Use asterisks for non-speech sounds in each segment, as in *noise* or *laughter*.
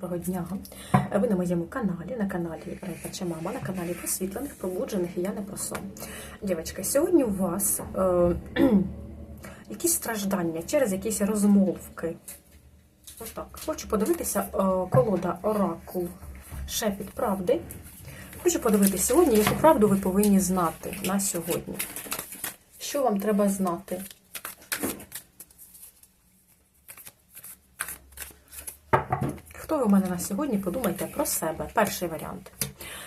Доброго дня! Ви на моєму каналі, на каналі Райпача Мама, на каналі просвітлених, пробуджених і я не про сон. Дівчатка, сьогодні у вас е, *clears throat* якісь страждання через якісь розмовки. Отак. Хочу подивитися е, колода Оракул Шепіт правди. Хочу подивитися сьогодні, яку правду ви повинні знати на сьогодні. Що вам треба знати? Хто ви в мене на сьогодні? Подумайте про себе. Перший варіант.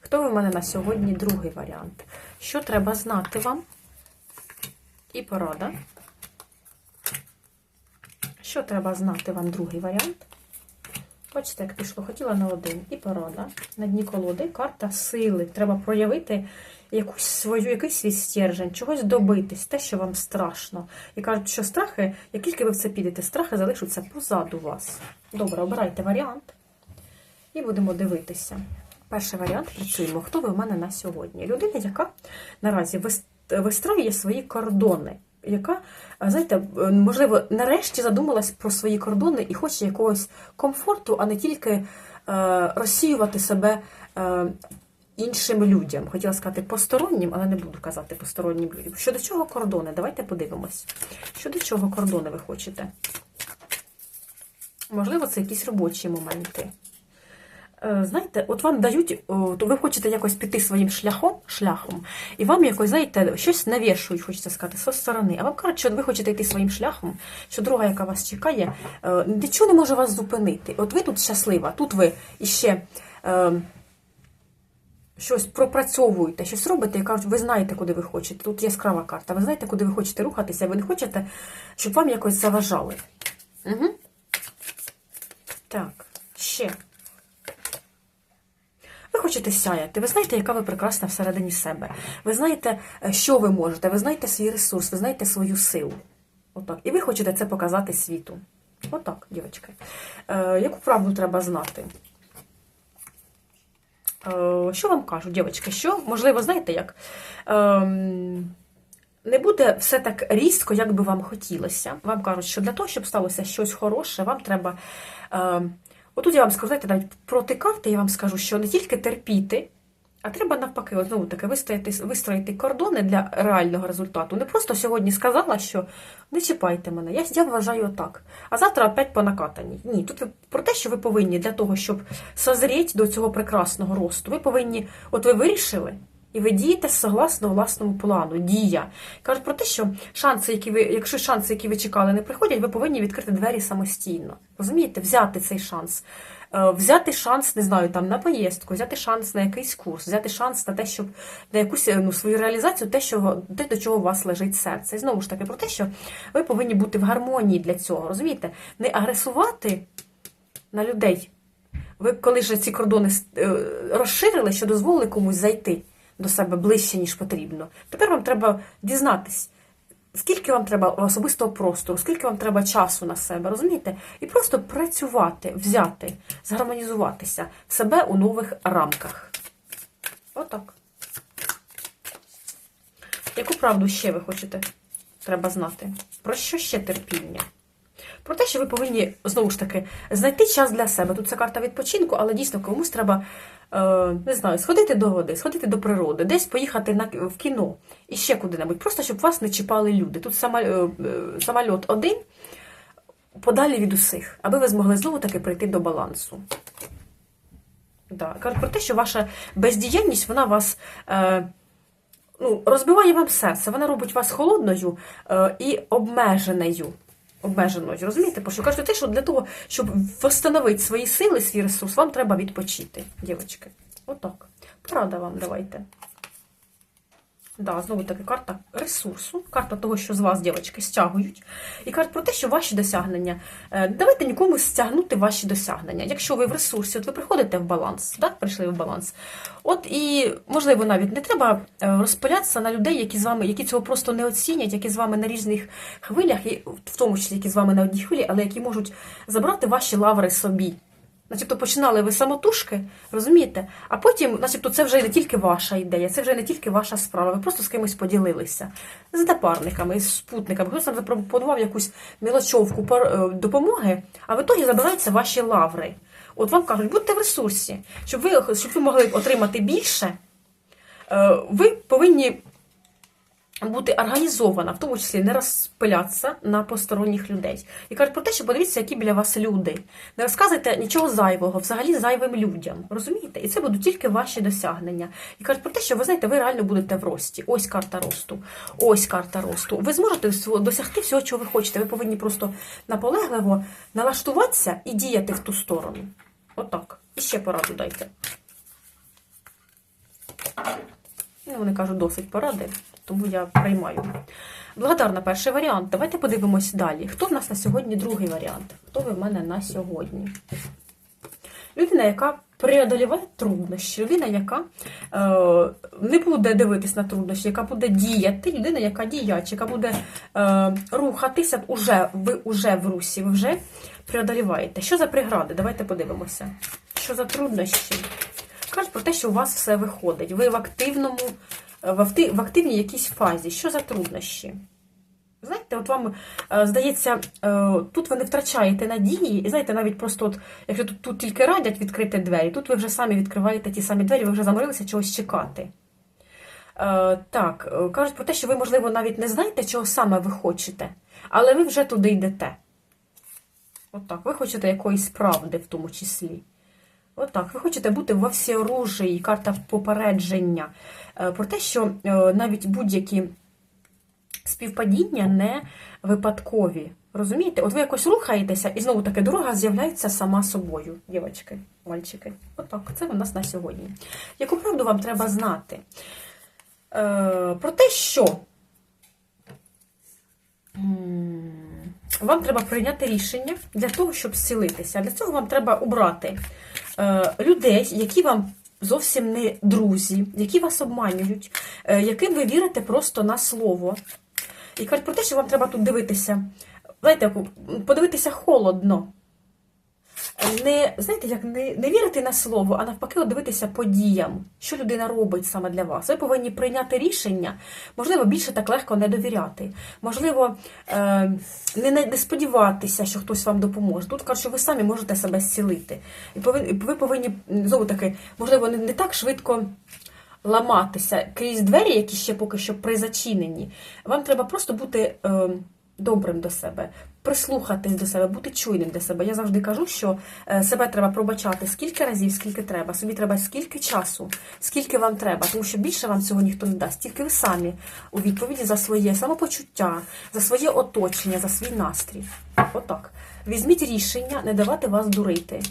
Хто ви в мене на сьогодні? Другий варіант. Що треба знати вам? І порада. Що треба знати вам другий варіант? Бачите, як пішло, хотіла на один. І порада. На дні колоди карта сили. Треба проявити якусь свою, якийсь свій стержень, чогось добитись, те, що вам страшно. І кажуть, що страхи, як тільки ви в це підете, страхи залишаться позаду вас. Добре, обирайте варіант. І будемо дивитися. Перший варіант працюємо. Хто ви в мене на сьогодні? Людина, яка наразі вис- вистраює свої кордони, яка, знаєте, можливо, нарешті задумалась про свої кордони і хоче якогось комфорту, а не тільки е, розсіювати себе е, іншим людям. Хотіла сказати постороннім, але не буду казати постороннім людям. Щодо чого кордони? Давайте подивимось. Щодо чого кордони ви хочете? Можливо, це якісь робочі моменти. Е, Знаєте, от вам дають, то ви хочете якось піти своїм шляхом, шляхом, і вам якось, знаєте, щось навішують, хочеться сказати, зі сторони. А вам кажуть, що ви хочете йти своїм шляхом, що друга, яка вас чекає, е, нічого не може вас зупинити. От ви тут щаслива, тут ви іще е, щось пропрацьовуєте, щось робите і кажуть, ви знаєте, куди ви хочете. Тут яскрава карта, ви знаєте, куди ви хочете рухатися, ви не хочете, щоб вам якось заважали. Угу. Так, ще. Хочете сяяти, ви знаєте, яка ви прекрасна всередині себе. Ви знаєте, е, що ви можете, ви знаєте свій ресурс, ви знаєте свою силу. Отак. І ви хочете це показати світу. Отак, дівчатки. Е, яку правду треба знати? Е, що вам кажуть, дівчатки? Що, можливо, знаєте як? Ем, не буде все так різко, як би вам хотілося. Вам кажуть, що для того, щоб сталося щось хороше, вам треба. Е, отут я вам скажу, знаєте, навіть проти карти я вам скажу, що не тільки терпіти, а треба навпаки, знову таки, вистроїти, вистроїти кордони для реального результату. Не просто сьогодні сказала, що не чіпайте мене. Я, я вважаю так. А завтра опять по накатанні. Ні, тут про те, що ви повинні для того, щоб созріти до цього прекрасного росту, ви повинні, от ви вирішили. І ви дієте согласно власному плану, дія. Кажуть про те, що шанси, які ви, якщо шанси, які ви чекали, не приходять, ви повинні відкрити двері самостійно. Розумієте, взяти цей шанс. Е, Взяти шанс, не знаю, там на поїздку, взяти шанс на якийсь курс, взяти шанс на те, щоб на якусь ну, свою реалізацію, те, що те, до чого у вас лежить серце. І знову ж таки, про те, що ви повинні бути в гармонії для цього. Розумієте, не агресувати на людей. Ви коли ж ці кордони е, розширили, що дозволили комусь зайти до себе ближче, ніж потрібно. Тепер вам треба дізнатись, скільки вам треба особистого простору, скільки вам треба часу на себе, розумієте? І просто працювати, взяти, згармонізуватися себе у нових рамках. Отак. Яку правду ще ви хочете? Треба знати? Про що ще терпіння? Про те, що ви повинні, знову ж таки, знайти час для себе. Тут це карта відпочинку, але дійсно комусь треба, е, не знаю, сходити до води, сходити до природи, десь поїхати на, в кіно і ще куди-небудь. Просто щоб вас не чіпали люди. Тут е, самольот один, подалі від усіх, аби ви змогли знову таки прийти до балансу. Да. Кажуть про те, що ваша бездіяльність, вона вас. Е, Ну, розбиває вам серце, вона робить вас холодною е, і обмеженою. Обмеженою, розумієте? Про що кажу те, що для того, щоб встановити свої сили, свій ресурс, вам треба відпочити, дівчатки. Отак. Порада вам давайте. Да, знову таки карта ресурсу, карта того, що з вас, дівчатки, стягують. І карта про те, що ваші досягнення. е, Давайте нікому стягнути ваші досягнення. Якщо ви в ресурсі, от ви приходите в баланс, так, прийшли в баланс. От і, можливо, навіть не треба е, розпилятися на людей, які з вами, які цього просто не оцінять, які з вами на різних хвилях, і в тому числі які з вами на одній хвилі, але які можуть забрати ваші лаври собі. Начебто починали ви самотужки, розумієте? А потім, начебто, це вже не тільки ваша ідея, це вже не тільки ваша справа. Ви просто з кимось поділилися. З напарниками, з спутниками. Хтось вам запропонував якусь мілочовку е, допомоги, а в ітогі забираються ваші лаври. От вам кажуть, будьте в ресурсі, щоб ви, щоб ви могли отримати більше, е, ви повинні бути організована, в тому числі не розпилятися на посторонніх людей. І кажуть про те, що подивіться, які біля вас люди. Не розказуйте нічого зайвого, взагалі зайвим людям. Розумієте? І це будуть тільки ваші досягнення. І кажуть про те, що ви знаєте, ви реально будете в рості. Ось карта росту. Ось карта росту. Ви зможете досягти всього, чого ви хочете. Ви повинні просто наполегливо налаштуватися і діяти в ту сторону. Отак. І ще пораду дайте. Вони кажуть, досить поради, тому я приймаю. Благодарна перший варіант. Давайте подивимось далі. Хто в нас на сьогодні другий варіант? Хто ви в мене на сьогодні? Людина, яка преодоліває труднощі, людина, яка е, не буде дивитись на труднощі, яка буде діяти, людина, яка діяча, яка буде е, рухатися, уже, ви вже в русі, ви вже преодоліваєте. Що за прегради? Давайте подивимося. Що за труднощі? Кажуть про те, що у вас все виходить. Ви в активному, в, активній якійсь фазі. Що за труднощі? Знаєте, от вам е, здається, е, тут ви не втрачаєте надії, і знаєте, навіть просто, от, якщо тут, тут тільки радять відкрити двері, тут ви вже самі відкриваєте ті самі двері, ви вже заморилися чогось чекати. Е, так, кажуть про те, що ви, можливо, навіть не знаєте, чого саме ви хочете, але ви вже туди йдете. Отак, ви хочете якоїсь правди в тому числі. Отак, ви хочете бути во всеоружії, карта попередження. Е, Про те, що е, навіть будь-які співпадіння не випадкові. Розумієте? От ви якось рухаєтеся, і знову таки дорога з'являється сама собою, дівчатки, мальчики. Отак, це у нас на сьогодні. Яку правду вам треба знати? Е, Про те, що вам треба прийняти рішення для того, щоб зцілитися. Для цього вам треба обрати людей, які вам зовсім не друзі, які вас обманюють, е, яким ви вірите просто на слово. І кажуть про те, що вам треба тут дивитися. Знаєте, подивитися холодно. Не, знаєте, як не, не вірити на слово, а навпаки, дивитися по діям, що людина робить саме для вас. Ви повинні прийняти рішення, можливо, більше так легко не довіряти. Можливо, е, не, не, сподіватися, що хтось вам допоможе. Тут кажуть, що ви самі можете себе зцілити. І ви повинні, знову таки, можливо, не, не так швидко ламатися крізь двері, які ще поки що призачинені. Вам треба просто бути е, добрим до себе, прислухатись до себе, бути чуйним до себе. Я завжди кажу, що е, себе треба пробачати скільки разів, скільки треба. Собі треба скільки часу, скільки вам треба, тому що більше вам цього ніхто не дасть. Тільки ви самі у відповіді за своє самопочуття, за своє оточення, за свій настрій. Отак. Візьміть рішення не давати вас дурити.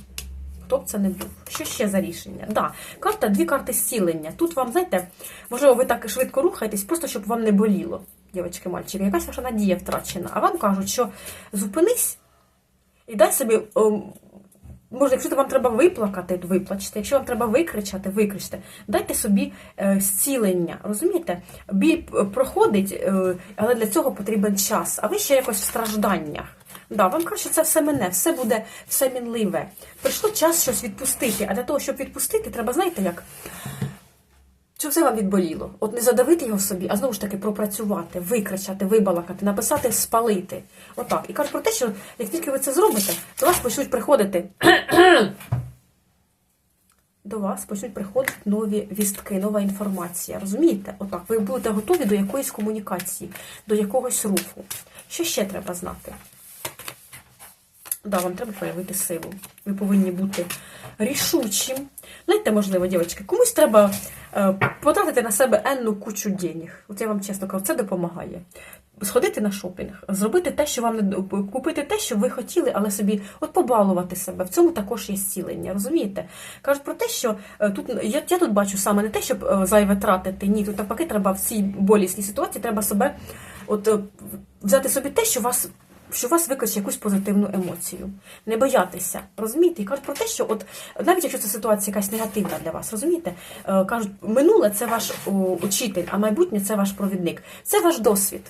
Хто б це не був? Що ще за рішення? Да, карта, дві карти зцілення. Тут вам, знаєте, можливо, ви так швидко рухаєтесь, просто щоб вам не боліло, дівчатки, мальчики. Якась ваша надія втрачена. А вам кажуть, що зупинись і дай собі. ем, Може, якщо вам треба виплакати, виплачте. Якщо вам треба викричати, викричте. Дайте собі е, зцілення. Розумієте? Біль е, проходить, е, але для цього потрібен час. А ви ще якось в стражданнях. Да, вам кажуть, що це все мене, все буде все мінливе. Прийшло час щось відпустити, а для того, щоб відпустити, треба, знаєте, як? Щоб все вам відболіло. От не задавити його собі, а знову ж таки пропрацювати, викричати, вибалакати, написати, спалити. Отак. І кажуть про те, що як тільки ви це зробите, до вас почнуть приходити. *clears throat* До вас почнуть приходити нові вістки, нова інформація. Розумієте? Отак. Ви будете готові до якоїсь комунікації, до якогось руху. Що ще треба знати? Да, вам треба проявити силу. Ви повинні бути рішучим. Знаєте, можливо, дівчатки, комусь треба потратити на себе енну кучу денег. От я вам чесно кажу, це допомагає. Сходити на шопінг, зробити те, що вам не купити те, що ви хотіли, але собі от побалувати себе. В цьому також є зцілення. Розумієте? Кажуть про те, що е, тут я, я тут бачу саме не те, щоб е, зайве тратити. Ні, тут навпаки, треба в цій болісній ситуації треба себе от е, взяти собі те, що вас що вас викличе якусь позитивну емоцію. Не боятися, розумієте? І кажуть про те, що от навіть якщо ця ситуація якась негативна для вас, розумієте? Е, Кажуть, минуле це ваш учитель, а майбутнє це ваш провідник. Це ваш досвід.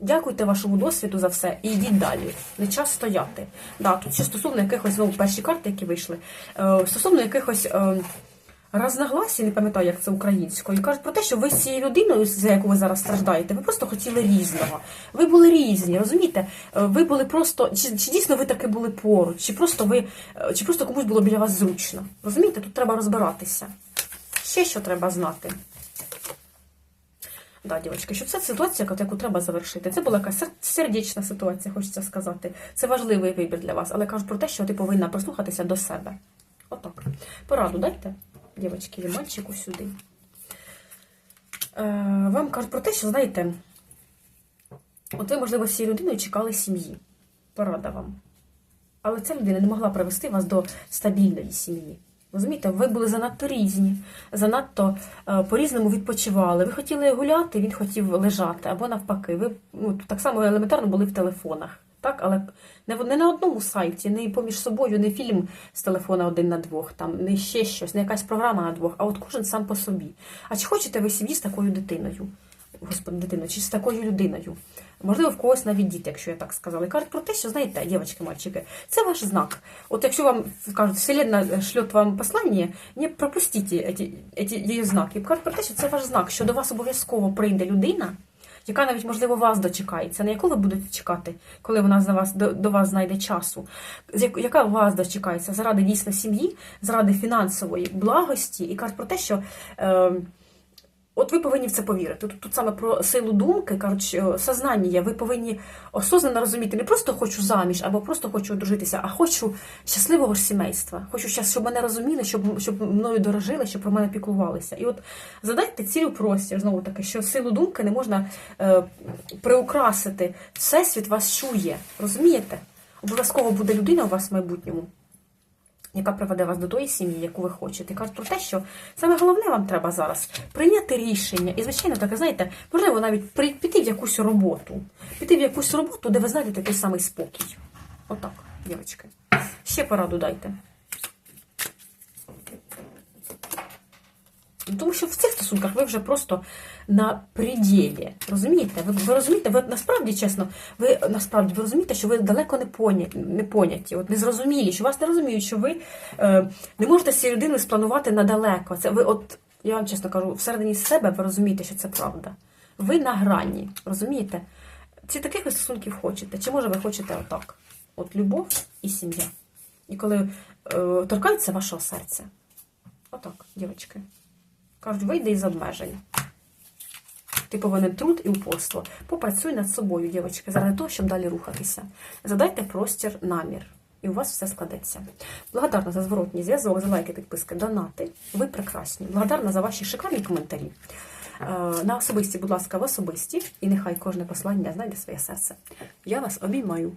Дякуйте вашому досвіду за все і йдіть далі. Не час стояти. Да, тут ще стосовно якихось знову перші карти, які вийшли, е, стосовно якихось. Разногласі, не пам'ятаю, як це українською, кажуть про те, що ви з цією людиною, за яку ви зараз страждаєте, ви просто хотіли різного. Ви були різні, розумієте? Е, Ви були просто, чи, чи дійсно ви таки були поруч, чи просто ви, е, чи просто комусь було біля вас зручно. Розумієте, тут треба розбиратися. Ще що треба знати. Да, дівчатки, що це ситуація, яку треба завершити. Це була якась сердечна ситуація, хочеться сказати. Це важливий вибір для вас, але кажу про те, що ти повинна прислухатися до себе. Отак. Пораду дайте, дівчатки, і мальчику сюди. Е, вам кажуть про те, що, знаєте, от ви, можливо, з цією людиною чекали сім'ї. Порада вам. Але ця людина не могла привести вас до стабільної сім'ї. Розумієте, ви були занадто різні, занадто е, по-різному відпочивали. Ви хотіли гуляти, він хотів лежати, або навпаки. Ви ну, так само елементарно були в телефонах. Так, але не, не на одному сайті, не поміж собою, не фільм з телефона один на двох, там не ще щось, не якась програма на двох, а от кожен сам по собі. А чи хочете ви сім'ї з такою дитиною? Господи, дитиною, чи з такою людиною? Можливо, в когось навіть діти, якщо я так сказала. І кажуть про те, що знаєте, дівчатки, мальчики, це ваш знак. От якщо вам кажуть, Вселенна шлет вам послання, не пропустіть ці, ці, її знаки. І кажуть про те, що це ваш знак, що до вас обов'язково прийде людина, яка навіть, можливо, вас дочекається. Не яку ви будете чекати, коли вона за вас до, до вас знайде часу, яка вас дочекається заради дійсно сім'ї, заради фінансової благості, і кажуть про те, що. Е, От ви повинні в це повірити. Тут, тут саме про силу думки, кажуть, сознання є. Ви повинні осознано розуміти, не просто хочу заміж або просто хочу одружитися, а хочу щасливого ж сімейства. Хочу щас, щоб мене розуміли, щоб, щоб мною дорожили, щоб про мене піклувалися. І от задайте цілю простір, знову таки, що силу думки не можна е, приукрасити. Всесвіт вас чує, розумієте? Обов'язково буде людина у вас в майбутньому яка приведе вас до тої сім'ї, яку ви хочете. Кажуть про те, що саме головне вам треба зараз прийняти рішення. І, звичайно, таке, знаєте, можливо, навіть піти в якусь роботу. Піти в якусь роботу, де ви знайдете той самий спокій. Отак, дівчатки. Ще пораду дайте. Тому що в цих стосунках ви вже просто на пределі. Розумієте? Ви, ви розумієте, ви насправді чесно, ви насправді ви розумієте, що ви далеко не поняті, не поняті, от не зрозумілі, що вас не розуміють, що ви е, не можете з цією людиною спланувати надалеко. Це ви, от я вам чесно кажу, всередині себе ви розумієте, що це правда. Ви на грані, розумієте? Чи таких ви стосунків хочете? Чи може ви хочете отак? От любов і сім'я. І коли е, торкається вашого серця. Отак, дівчатки. Кажуть, вийди із обмежень. Ти повинен труд і упорство. Попрацюй над собою, дівчатки, заради того, щоб далі рухатися. Задайте простір, намір. І у вас все складеться. Благодарна за зворотній зв'язок, за лайки, підписки, донати. Ви прекрасні. Благодарна за ваші шикарні коментарі. Е, На особисті, будь ласка, в особисті, і нехай кожне послання знайде своє серце. Я вас обіймаю.